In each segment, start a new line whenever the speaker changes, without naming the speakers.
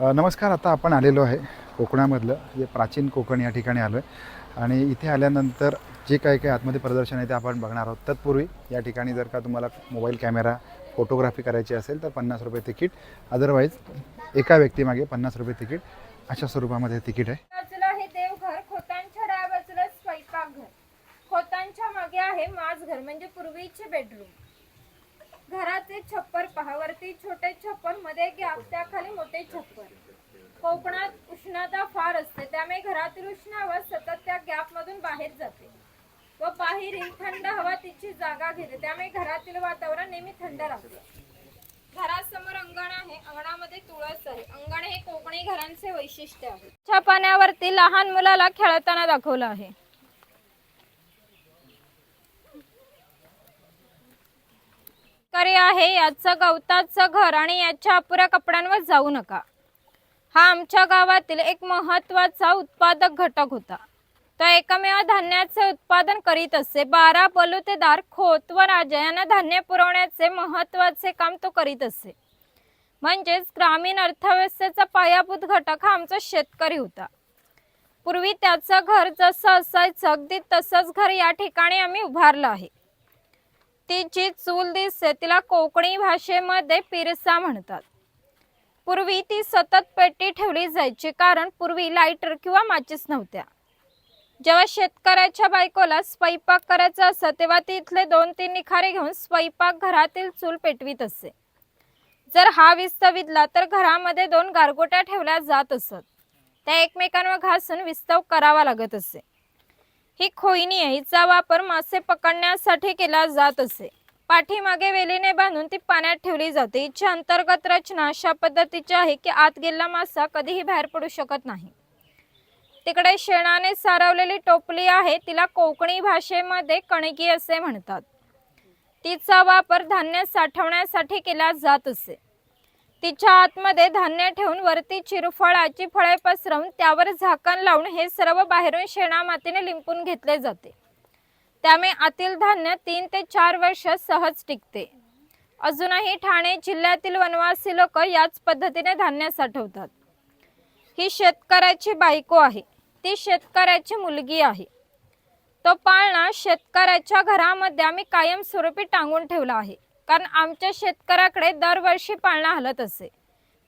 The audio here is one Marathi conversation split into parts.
नमस्कार आता आपण आलेलो आहे कोकणामधलं. जे प्राचीन कोकण या ठिकाणी आलो आहे आणि इथे आल्यानंतर जे काही काही आतमध्ये प्रदर्शन आहे ते आपण बघणार आहोत. तत्पूर्वी या ठिकाणी जर का तुम्हाला मोबाईल कॅमेरा फोटोग्राफी करायची असेल तर पन्नास रुपये तिकीट. अदरवाईज एका व्यक्तीमागे पन्नास रुपये तिकीट. अशा स्वरूपामध्ये तिकीट आहे.
खोतांच्या मागे आहे माझघर म्हणजे पूर्वीचे बेडरूम घराचे छप्पर पहा. वरती छोटे छप्परमध्ये गॅप त्याखाली मोठे छप्पर कोकणात उष्णता फार असते त्यामुळे घरातील उष्ण हवा सतत त्या गॅप मधून बाहेर जाते. व बाहेरील थंड हवा तिची जागा घेते त्यामुळे घरातील वातावरण नेहमी थंड राहते. घरासमोर अंगण आहे अंगणामध्ये तुळस आहे. अंगण हे कोकणी घरांचे वैशिष्ट्य आहे. च्या लहान मुलाला खेळताना दाखवलं आहे. प्रकारे आहे याचं गवताचं घर आणि याच्या अपुऱ्या कपड्यांवर जाऊ नका. हा आमच्या गावातील एक महत्त्वाचा उत्पादक घटक होता. तो एकमेव धान्याचे उत्पादन करीत असे. बारा बलुतेदार खोत व राजा यांना धान्य पुरवण्याचे महत्त्वाचे काम तो करीत असे. म्हणजेच ग्रामीण अर्थव्यवस्थेचा पायाभूत घटक हा आमचा शेतकरी होता. पूर्वी त्याचं घर जसं असायचं अगदी तसंच घर या ठिकाणी आम्ही उभारलं आहे. ती जी चूल दिसते तिला कोकणी भाषेमध्ये पिरसा म्हणतात. पूर्वी ती सतत पेटी ठेवली जायची कारण पूर्वी लाईटर किंवा माचीस नव्हत्या. जेव्हा शेतकऱ्याच्या बायकोला स्वयंपाक करायचा असत तेव्हा ती इथले दोन तीन निखारे घेऊन स्वयंपाक घरातील चूल पेटवीत असे. जर हा विस्त विधला तर घरामध्ये दोन गारगोट्या ठेवल्या जात असत. त्या एकमेकांवर घासून विस्तव करावा लागत असे. ही खोईनी आहे. हिचा वापर मासे पकडण्यासाठी केला जात असे. पाठीमागे वेलीने बांधून ती पाण्यात ठेवली जाते. हिच्या अंतर्गत रचना अशा पद्धतीची आहे की आत गेलेला मासा कधीही बाहेर पडू शकत नाही. तिकडे शेणाने सारवलेली टोपली आहे. तिला कोकणी भाषेमध्ये कणकी असे म्हणतात. तिचा वापर धान्य साठवण्यासाठी केला जात असे. तिच्या आतमध्ये धान्य ठेवून वरती चिरफळाची फळे पसरवून त्यावर झाकण लावून हे सर्व बाहेरून शेणा मातीने लिंपून घेतले जाते. त्यामुळे आतील धान्य तीन ते चार वर्ष सहज टिकते. अजूनही ठाणे जिल्ह्यातील वनवासी लोक याच पद्धतीने धान्य साठवतात. ही शेतकऱ्याची बायको आहे. ती शेतकऱ्याची मुलगी आहे. तो पाळणा शेतकऱ्याच्या घरामध्ये आम्ही कायमस्वरूपी टांगून ठेवला आहे. कारण आमच्या शेतकऱ्याकडे दरवर्षी पाळणा हलत असे.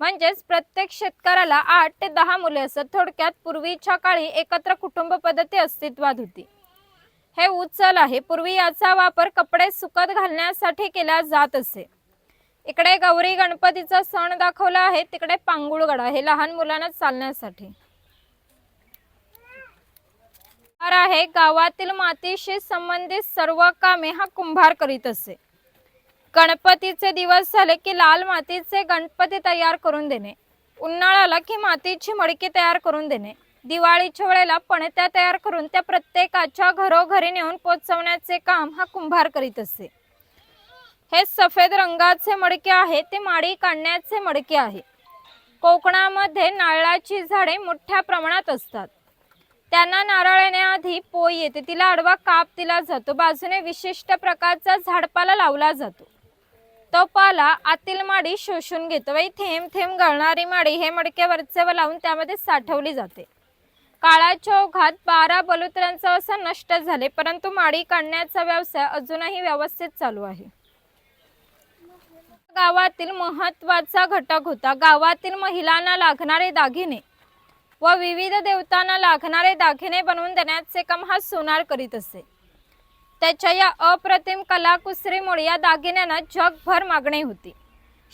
म्हणजेच प्रत्येक शेतकऱ्याला आठ ते दहा मुले असत थोडक्यात पूर्वीच्या काळी एकत्र कुटुंब पद्धती अस्तित्वात होती. हे उचल आहे पूर्वी याचा वापर कपडे सुकत घालण्यासाठी केला जात असे. इकडे गौरी गणपतीचा सण दाखवला आहे तिकडे पांगुळगडा हे लहान मुलांना चालण्यासाठी. आहे गावातील मातीशी संबंधित सर्व कामे हा कुंभार करीत असे. गणपतीचे दिवस झाले की लाल मातीचे गणपती तयार करून देणे. उन्हाळ्याला की मातीची मडकी तयार करून देणे. दिवाळीच्या वेळेला पणत्या तयार करून त्या प्रत्येकाच्या घरोघरी नेऊन पोचवण्याचे काम हा कुंभार करीत असे. हे सफेद रंगाचे मडके आहे ते माडी काढण्याचे मडके आहे. कोकणामध्ये नारळाची झाडे मोठ्या प्रमाणात असतात. त्यांना नारळ येण्याआधी पोई येते तिला आडवा काप दिला जातो बाजूने विशिष्ट प्रकारचा झाडपाला लावला जातो. तो पाला आतील माडी शोषून घेतो व थेंब थेंब गळणारी माडी हे मडके वरचेवर लावून त्यामध्ये साठवली जाते. काळाच्या ओघात बारा बलुत्र्यांचा असं नष्ट झाले परंतु माडी काढण्याचा व्यवसाय अजूनही व्यवस्थित चालू आहे. गावातील महत्त्वाचा घटक होता. गावातील महिलांना लागणारे दागिने व विविध देवतांना लागणारे दागिने बनवून देण्याचे काम हा सोनार करीत असे. त्याच्या या अप्रतिम कलाकुसरीमुळे या दागिन्यांना जगभर मागणी होती.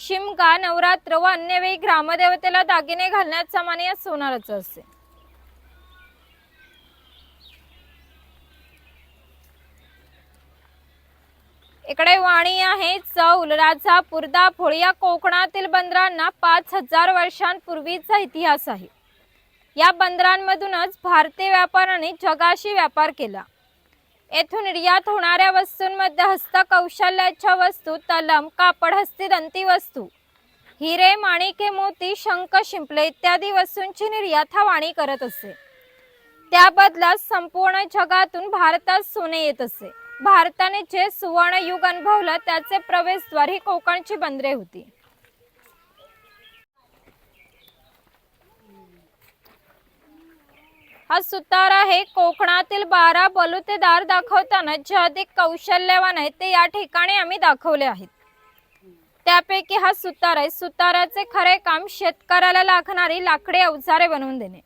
शिमगा नवरात्र व अन्य वेळी ग्रामदेवतेला दागिने घालण्याचा मान या सोनाराच असे. इकडे वाणी आहे चौल राजा पुरदा फोळ या कोकणातील बंदरांना पाच हजार वर्षांपूर्वीचा इतिहास आहे. या बंदरांमधूनच भारतीय व्यापाऱ्यांनी जगाशी व्यापार केला. येथून निर्यात होणाऱ्या वस्तूंमध्ये हस्तकौशल्याच्या वस्तू तलम कापड हस्तिदंती वस्तू हिरे माणिके मोती शंख शिंपले इत्यादी वस्तूंची निर्यात हा वाणी करत असे. त्या बदल्यात संपूर्ण जगातून भारतात सोने येत असे. भारताने जे सुवर्ण युग अनुभवलं त्याचे प्रवेशद्वार ही कोकणची बंदरे होती. हा सुतार आहे. कोकणातील बारा बलुतेदार दाखवताना जे अधिक कौशल्यवान आहेत. ते या ठिकाणी आम्ही दाखवले आहेत. त्यापैकी हा सुतार आहे. सुताराचे खरे काम शेतकऱ्याला लागणारी लाकडी अवजारे बनवून देणे.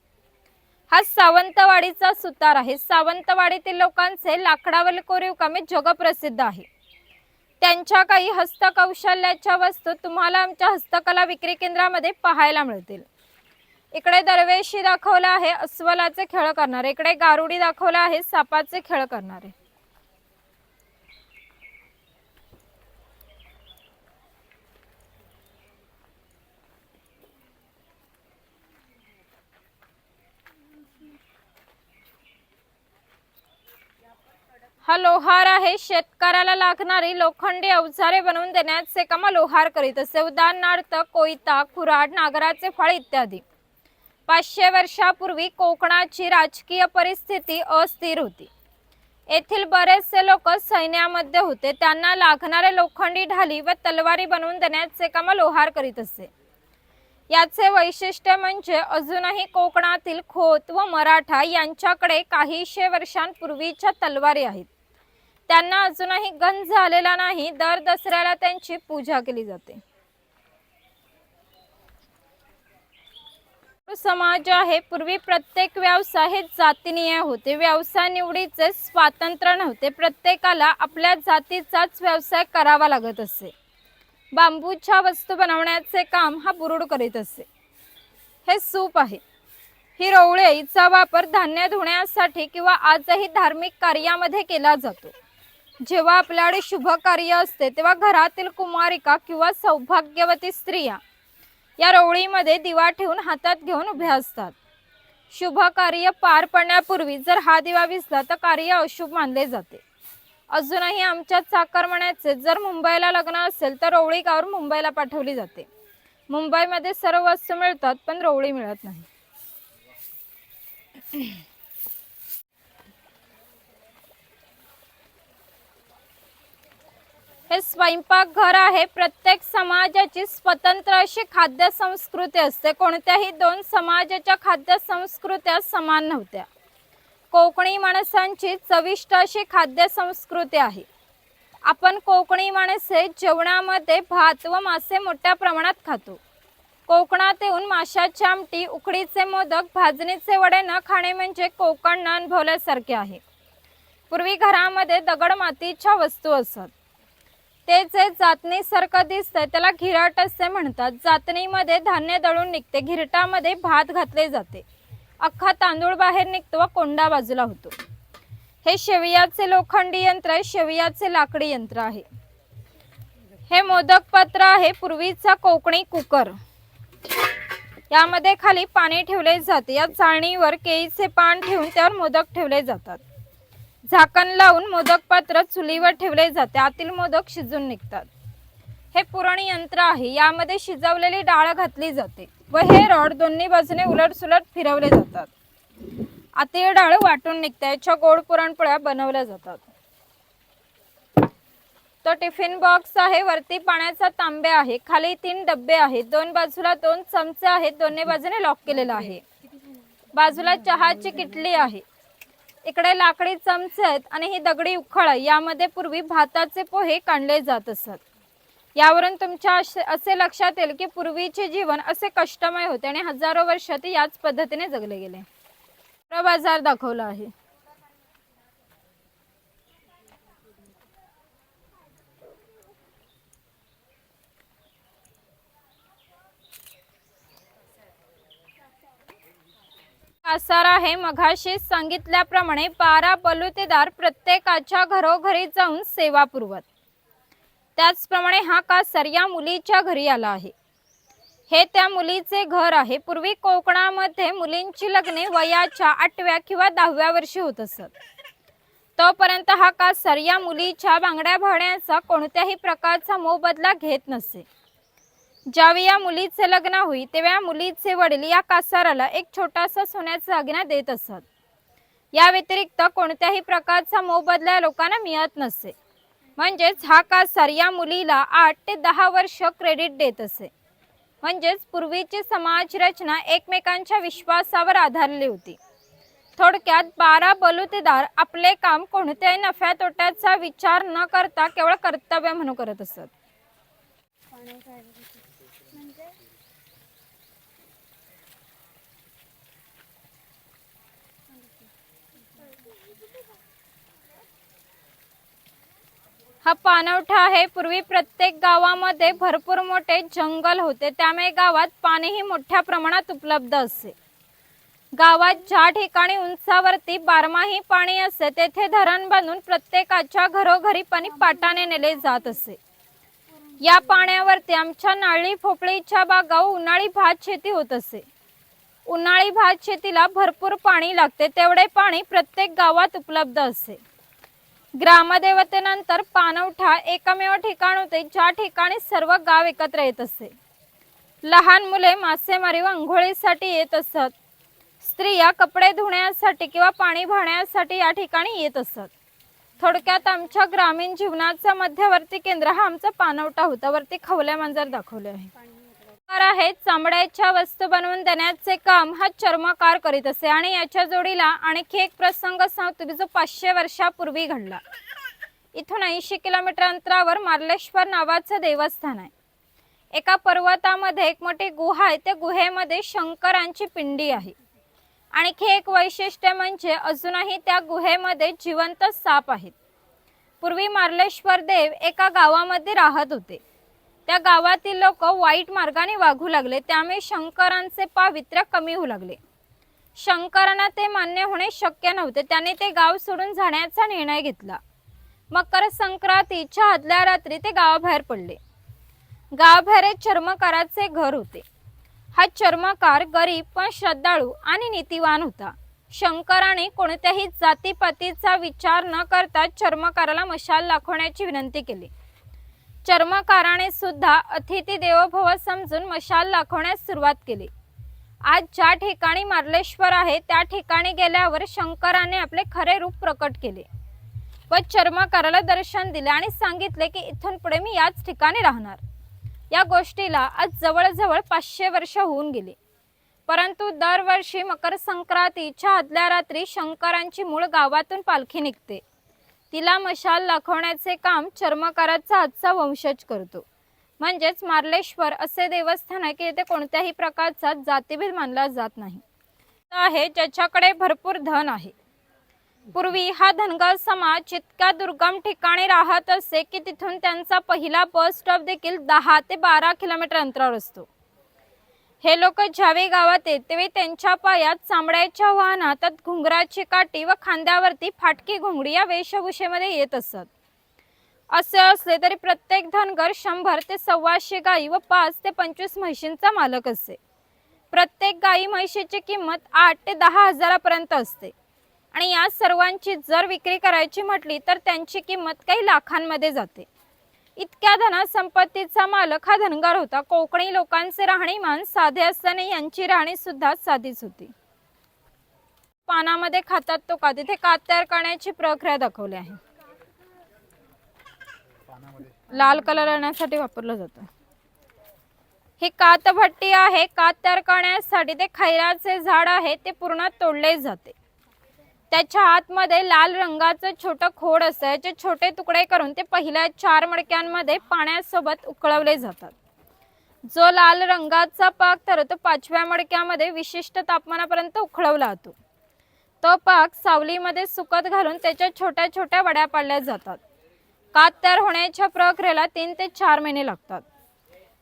हा सावंतवाडीचा सुतार आहे. सावंतवाडीतील लोकांचे लाकडावरील कोरीव कामे जगप्रसिद्ध आहे. त्यांच्या काही हस्तकौशल्याच्या वस्तू तुम्हाला आमच्या हस्तकला विक्री केंद्रामध्ये पाहायला मिळतील. इकडे दरवेशी दाखवला आहे अस्वलाचे खेळ करणारे. इकडे गारुडी दाखवला आहे सापाचे खेळ करणारे. हा लोहार आहे शेतकऱ्याला लागणारी लोखंडी अवजारे बनवून देण्याचे काम लोहार करीत असे उदाहरणार्थ कोयता कुऱ्हाड नागराचे फळ इत्यादी. पाचशे वर्षापूर्वी कोकणाची राजकीय परिस्थिती अस्थिर होती. येथील बरेचसे लोक सैन्यामध्ये होते. त्यांना लागणारे लोखंडी ढाली व तलवारी बनवून देण्याचे काम लोहार करीत असे. याचे वैशिष्ट्य म्हणजे अजूनही कोकणातील खोत व मराठा यांच्याकडे काहीशे वर्षांपूर्वीच्या तलवारी आहेत. त्यांना अजूनही गंज झालेला नाही. दर दसऱ्याला त्यांची पूजा केली जाते. समाज आहे पूर्वी प्रत्येक व्यवसाय हे जातीनीय होते. व्यवसाय निवडीचे स्वातंत्र्य नव्हते. प्रत्येकाला आपल्या जातीचाच व्यवसाय करावा लागत असे. बांबूच्या वस्तू बनवण्याचे काम हा बुरुड करीत असे. हे सूप आहे. ही रोवळे हिचा वापर धान्य धुण्यासाठी किंवा आजही धार्मिक कार्यामध्ये केला जातो. जेव्हा आपल्याकडे शुभ कार्य असते तेव्हा घरातील कुमारिका किंवा सौभाग्यवती स्त्रिया या रोवळीमध्ये दिवा ठेवून हातात घेऊन उभ्या असतात. शुभ कार्य पार पडण्यापूर्वी जर हा दिवा विसला तर कार्य अशुभ मानले जाते. अजूनही आमच्या चाकरमण्याचे जर मुंबईला लग्न असेल तर रोवळी गावावर मुंबईला पाठवली जाते. मुंबईमध्ये सर्व वस्तू मिळतात पण रोवळी मिळत नाही. हे स्वयंपाकघर आहे. प्रत्येक समाजाची स्वतंत्र अशी खाद्य संस्कृती असते. कोणत्याही दोन समाजाच्या खाद्य संस्कृत्या समान नव्हत्या. कोकणी माणसांची चविष्ट अशी खाद्य संस्कृती आहे. आपण कोकणी माणसे जेवणामध्ये भात व मासे मोठ्या प्रमाणात खातो. कोकणात येऊन माशाची आमटी उकडीचे मोदक भाजणीचे वडे न खाणे म्हणजे कोकण न अनुभवल्यासारखे आहे. पूर्वी घरामध्ये दगड मातीच्या वस्तू असत. ते जे जातनीसारखं दिसतंय त्याला घिराट असे म्हणतात. जातणीमध्ये धान्य दळून निघते घिरटामध्ये भात घातले जाते. अख्खा तांदूळ बाहेर निघतो व कोंडा बाजूला होतो. हे शेवियाचे लोखंडी यंत्र आहे शेवियाचे लाकडी यंत्र आहे. हे मोदक पात्र आहे पूर्वीचा कोकणी कुकर. यामध्ये खाली पाणी ठेवले जाते. या चाळणीवर केळीचे पान ठेवून त्यावर मोदक ठेवले जातात. झाकण लावून मोदक पात्र चुलीवर ठेवले जाते. आतील मोदक शिजून निघतात. हे पुरण यंत्र आहे. यामध्ये शिजवलेली डाळ घातली जाते व हे रॉड दोन्ही बाजूने उलट सुलट फिरवले जातात. आतील डाळ वाटून निघते. याच्या गोड पुरणपोळ्या बनवल्या जातात. तो टिफिन बॉक्स आहे. वरती पाण्याचा तांबे आहे. खाली तीन डब्बे आहेत. दोन बाजूला दोन चमचे आहेत. दोन्ही बाजूने लॉक केलेला आहे. बाजूला चहाची किटली आहे. इकडे लाकडी चमचे आहेत आणि ही दगडी उखळ आहे. यामध्ये पूर्वी भाताचे पोहे काढले जात असत. यावरून तुमच्या असे असे लक्षात येईल की पूर्वीचे जीवन असे कष्टमय होते आणि हजारो वर्ष ते याच पद्धतीने जगले गेले. बाजार दाखवला आहे. आसार आहे. मघाशी सांगितल्याप्रमाणे बारा बलुतेदार प्रत्येकाच्या घरोघरी जाऊन सेवा पुरवत. त्याचप्रमाणे हा कासार या मुलीच्या घरी आला आहे. हे त्या मुलीचे घर आहे. पूर्वी कोकणामध्ये मुलींची लग्ने वयाच्या आठव्या किंवा दहाव्या वर्षी होत असत. तोपर्यंत हा कासार या मुलीच्या बांगड्या भाड्याचा कोणत्याही प्रकारचा मोबदला घेत नसे. ज्यावेळी या मुलीचे लग्न होई तेव्हा या मुलीचे वडील या कासाराला एक छोटासा सोन्याचा दागिना देत असत. या व्यतिरिक्त कोणत्याही प्रकारचा मोबदला लोकांना मिळत नसे. म्हणजेच हा कासार या मुलीला आठ ते दहा वर्ष क्रेडिट देत असे. म्हणजेच पूर्वीची समाज रचना एकमेकांच्या विश्वासावर आधारली होती. थोडक्यात बारा बलुतेदार आपले काम कोणत्याही नफ्या तोट्याचा विचार न करता केवळ कर्तव्य म्हणून करत असत. हा पाणवठा आहे. पूर्वी प्रत्येक गावामध्ये भरपूर मोठे जंगल होते. त्यामुळे गावात पाणीही मोठ्या प्रमाणात उपलब्ध असे. गावात ज्या ठिकाणी उंचावरती बारमाही पाणी असे तेथे धरण बांधून प्रत्येकाच्या घरोघरी पाणी पाटाने नेले जात असे. या पाण्यावरती आमच्या नारळी भोपळीच्या बागा उन्हाळी भात शेती होत असे. उन्हाळी भात शेतीला भरपूर पाणी लागते. तेवढे पाणी प्रत्येक गावात उपलब्ध असे. ग्रामदेवतेनंतर पानवठा एकमेव ठिकाण होते ज्या ठिकाणी सर्व गाव एकत्र येत असे. लहान मुले मासेमारी व आंघोळीसाठी येत असत. स्त्रिया कपडे धुण्यासाठी किंवा पाणी भरण्यासाठी या ठिकाणी येत असत. थोडक्यात आमच्या ग्रामीण जीवनाचा मध्यवर्ती केंद्र हा आमचा पानवटा होता. वरती खवल्या मांजर दाखवले आहे. चर्मकार चामड्याच्या वस्तू बनवून देण्याचे काम हा चर्मकार करीत असे आणि याच्या जोडीला आणखी एक प्रसंग सांगतो की जो पाचशे वर्षापूर्वी घडला. इथून ऐंशी किलोमीटर अंतरावर मार्लेश्वर नावाचं देवस्थान आहे. एका पर्वतामध्ये एक मोठी गुहा आहे त्या गुहेमध्ये शंकरांची पिंडी आहे. आणखी एक वैशिष्ट्य म्हणजे अजूनही त्या गुहेमध्ये जिवंत साप आहेत. पूर्वी मार्लेश्वर देव एका गावामध्ये राहत होते. त्या गावातील लोक वाईट मार्गाने वागू लागले. त्यामुळे शंकरांचे पावित्र्य कमी होऊ लागले. शंकरांना ते मान्य होणे शक्य नव्हते. त्याने ते गाव सोडून जाण्याचा निर्णय घेतला. मकर संक्रांतीच्या आदल्या रात्री ते गावाबाहेर पडले. गावाबाहेर एक चर्मकाराचे घर होते. हा चर्मकार गरीब पण श्रद्धाळू आणि नीतिवान होता. शंकराने कोणत्याही जातीपातीचा विचार न करता चर्मकाराला मशाल दाखवण्याची विनंती केली. चर्मकाराने सुद्धा अतिथी देवोभव समजून मशाल दाखवण्यास सुरुवात केली. आज ज्या ठिकाणी मार्लेश्वर आहे त्या ठिकाणी गेल्यावर शंकराने आपले खरे रूप प्रकट केले व चर्मकाराला दर्शन दिले आणि सांगितले की इथून पुढे मी याच ठिकाणी राहणार. या गोष्टीला आज जवळजवळ पाचशे वर्ष होऊन गेले. परंतु दरवर्षी मकर संक्रांतीच्या आदल्या रात्री शंकरांची मूळ गावातून पालखी निघते. तिला मशाल दाखवण्याचे काम चर्मकाराचा आजचा वंशज करतो. म्हणजेच मार्लेश्वर असे देवस्थान आहे की येथे कोणत्याही प्रकारचा जातीभेद मानला जात नाही. आहे ज्याच्याकडे भरपूर धन आहे. पूर्वी हा धनगर समाज इतक्या दुर्गम ठिकाणी राहत असे की तिथून त्यांचा पहिला बस स्टॉप देखील दहा ते बारा किलोमीटर अंतरावर असतो. हे लोक ज्यावे गावात येत त्यांच्या पायात चांबड्याच्या वाहनात घुंगराची काठी व खांद्यावरती फाटकी घुंगडी या वेशभूषेमध्ये येत असत. असे असले तरी प्रत्येक धनगर शंभर ते सव्वाशे गायी व पाच ते पंचवीस म्हशींचा मालक असे. प्रत्येक गायी म्हशीची किंमत आठ ते दहा हजारापर्यंत असते. आणि या सर्वांची जर विक्री करायची म्हटली तर त्यांची किंमत काही लाखांमध्ये जाते. इतक्या धनसंपत्तीचा मालक हा धनगार होता. कोकणी लोकांचे राहणीमान साधे असल्याने यांची राहणी सुद्धा साधीच होती. पानामध्ये खातात तो का तिथे कात तयार करण्याची प्रक्रिया दाखवली आहे. लाल कलर येण्यासाठी वापरलं जातं. ही कातभट्टी आहे. कात तयार करण्यासाठी ते खैराचे झाड आहे. ते पूर्ण तोडले जाते. त्याच्या आतमध्ये लाल रंगाचं छोटं खोड असायचे छोटे तुकडे करून ते पहिल्या चार मडक्यांमध्ये पाण्यासोबत उकळवले जातात. जो लाल रंगाचा पाक तर तो पाचव्या मडक्यामध्ये विशिष्ट तापमानापर्यंत उकळवला जातो. तो पाक सावलीमध्ये सुकत घालून त्याच्या छोट्या छोट्या वड्या पाडल्या जातात. कात तयार होण्याच्या प्रक्रियेला तीन ते चार महिने लागतात.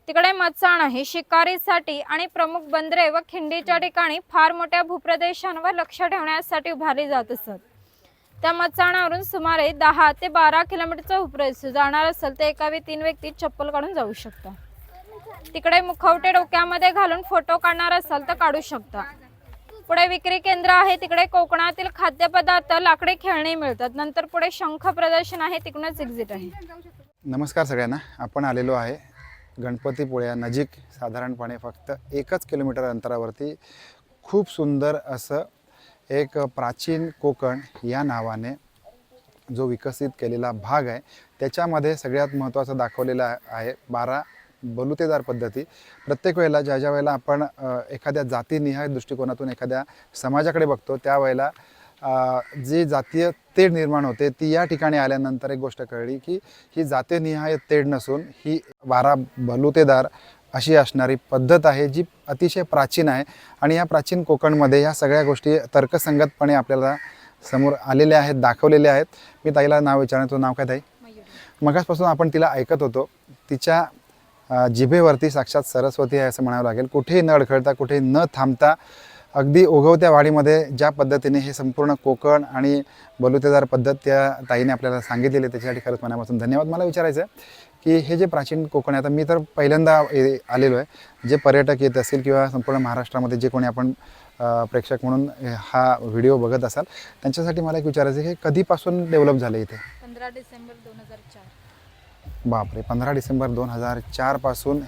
तिकडे मचाण आहे शिकारीसाठी आणि प्रमुख बंदरे व खिंडीच्या ठिकाणी फार मोठ्या भूप्रदेशांवर लक्ष ठेवण्यासाठी उभारली जात असत. त्या मचाणावरून सुमारे दहा ते बारा किलोमीटरचा उपप्रदेश जाणार असेल तर एका वेळी तीन व्यक्ती चप्पल काढून जाऊ शकता. तिकडे मुखवटे डोक्यामध्ये घालून फोटो काढणार असाल तर काढू शकता. पुढे विक्री केंद्र आहे तिकडे कोकणातील खाद्यपदार्थ लाकडी खेळणी मिळतात. नंतर पुढे शंख प्रदर्शन आहे तिकडूनच एक्झिट आहे.
नमस्कार सगळ्यांना. आपण आलेलो आहे गणपतीपुळ्या नजीक साधारणपणे फक्त एकच किलोमीटर अंतरावरती खूप सुंदर असं एक प्राचीन कोकण या नावाने जो विकसित केलेला भाग आहे त्याच्यामध्ये सगळ्यात महत्त्वाचं दाखवलेलं आहे बारा बलुतेदार पद्धती. प्रत्येक वेळेला ज्या ज्या वेळेला आपण एखाद्या जातीनिहाय दृष्टिकोनातून एखाद्या समाजाकडे बघतो त्यावेळेला जी जातीय तेढ निर्माण होते ती या ठिकाणी आल्यानंतर एक गोष्ट कळली की ही जातीनिहाय तेढ नसून ही बारा बलुतेदार अशी असणारी पद्धत आहे जी अतिशय प्राचीन आहे. आणि या प्राचीन कोकणमध्ये ह्या सगळ्या गोष्टी तर्कसंगतपणे आपल्याला समोर आलेल्या आहेत दाखवलेल्या आहेत. मी ताईला नाव विचारतो नाव काय ताई? मगासपासून आपण तिला ऐकत होतो. तिच्या जिभेवरती साक्षात सरस्वती आहे असं म्हणावं लागेल. कुठेही न अडखळता कुठेही न थांबता अगदी ओघवत्या वाडीमध्ये ज्या पद्धतीने हे संपूर्ण कोकण आणि बलुतेदार पद्धत त्या ताईने आपल्याला सांगितलेली आहे, त्याच्यासाठी खरंच मनापासून धन्यवाद. मला विचारायचं आहे की हे जे प्राचीन कोकण आहे आता मी तर पहिल्यांदा आलेलो आहे जे पर्यटक येत असतील किंवा संपूर्ण महाराष्ट्रामध्ये जे कोणी आपण प्रेक्षक म्हणून हा व्हिडिओ बघत असाल त्यांच्यासाठी मला एक विचारायचं की कधीपासून डेव्हलप झालं इथे?
पंधरा डिसेंबर दोन हजार चार.
बापरे पंधरा डिसेंबर दोन हजार चारपासून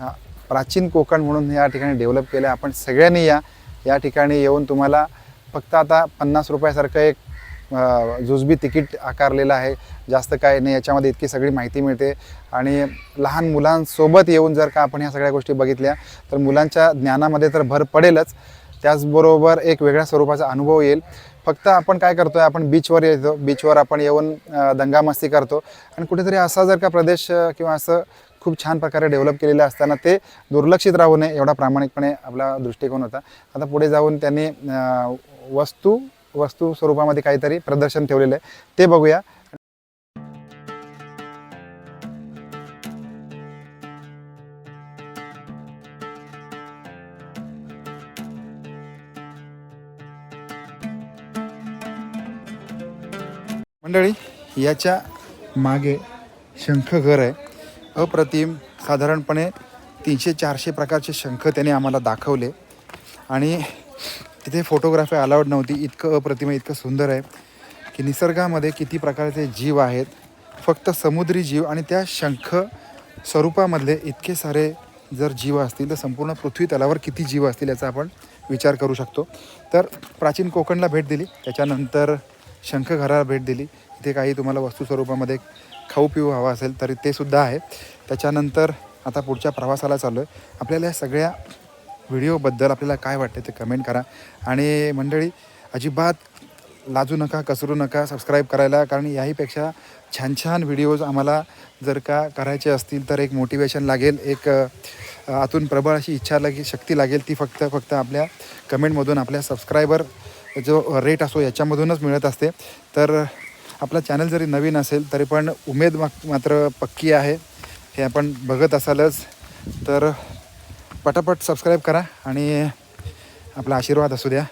हा प्राचीन कोकण म्हणून या ठिकाणी डेव्हलप केलं. आपण सगळ्यांनी या या ठिकाणी येऊन तुम्हाला फक्त आता पन्नास रुपयासारखं एक जुजबी तिकीट आकारलेलं आहे. जास्त काय नाही याच्यामध्ये इतकी सगळी माहिती मिळते. आणि लहान मुलांसोबत येऊन जर का आपण ह्या सगळ्या गोष्टी बघितल्या तर मुलांच्या ज्ञानामध्ये तर भर पडेलच. त्याचबरोबर एक वेगळ्या स्वरूपाचा अनुभव येईल. फक्त आपण काय करतो आहे आपण बीचवर येतो. बीचवर आपण येऊन दंगामस्ती करतो. आणि कुठेतरी असा जर का प्रदेश किंवा असं खूप छान प्रकारे डेव्हलप केलेलं असताना ते दुर्लक्षित राहू नये एवढा प्रामाणिकपणे आपला दृष्टिकोन होता. आता पुढे जाऊन त्यांनी वस्तू वस्तू स्वरूपामध्ये काहीतरी प्रदर्शन ठेवलेलं आहे. ते बघूया. मंडळी याच्या मागे शंखघर आहे. अप्रतिम साधारणपणे तीनशे चारशे प्रकारचे शंख त्याने आम्हाला दाखवले. आणि तिथे फोटोग्राफी अलाउड नव्हती. इतकं अप्रतिम आहे, इतकं सुंदर आहे की निसर्गामध्ये किती प्रकारचे जीव आहेत. फक्त समुद्री जीव आणि त्या शंख स्वरूपामधले इतके सारे जर जीव असतील तर संपूर्ण पृथ्वी तलावर किती जीव असतील याचा आपण विचार करू शकतो. तर प्राचीन कोकणला भेट दिली. त्याच्यानंतर शंखघराला भेट दिली. इथे काही तुम्हाला वस्तू स्वरूपामध्ये खाऊ पिऊ हवा असेल तरी ते सुद्धा आहे. त्याच्यानंतर आता पुढच्या प्रवासाला चालू आहे आपल्याला या सगळ्या व्हिडिओबद्दल आपल्याला काय वाटते ते कमेंट करा. आणि मंडळी अजिबात लाजू नका कसरू नका सबस्क्राईब करायला कारण याहीपेक्षा छान छान व्हिडिओज आम्हाला जर का करायचे असतील तर एक मोटिवेशन लागेल एक आतून प्रबळ अशी इच्छा लागेल शक्ती लागेल ती फक्त फक्त आपल्या कमेंटमधून आपल्या सबस्क्रायबर जो रेट असो याच्यामधूनच मिळत असते. तर आपला चॅनल जरी नवीन असेल तरी पण उमेद मात्र पक्की आहे. हे आपण बघत असालच. तर पटापट सबस्क्राईब करा आणि आपला आशीर्वाद असू द्या.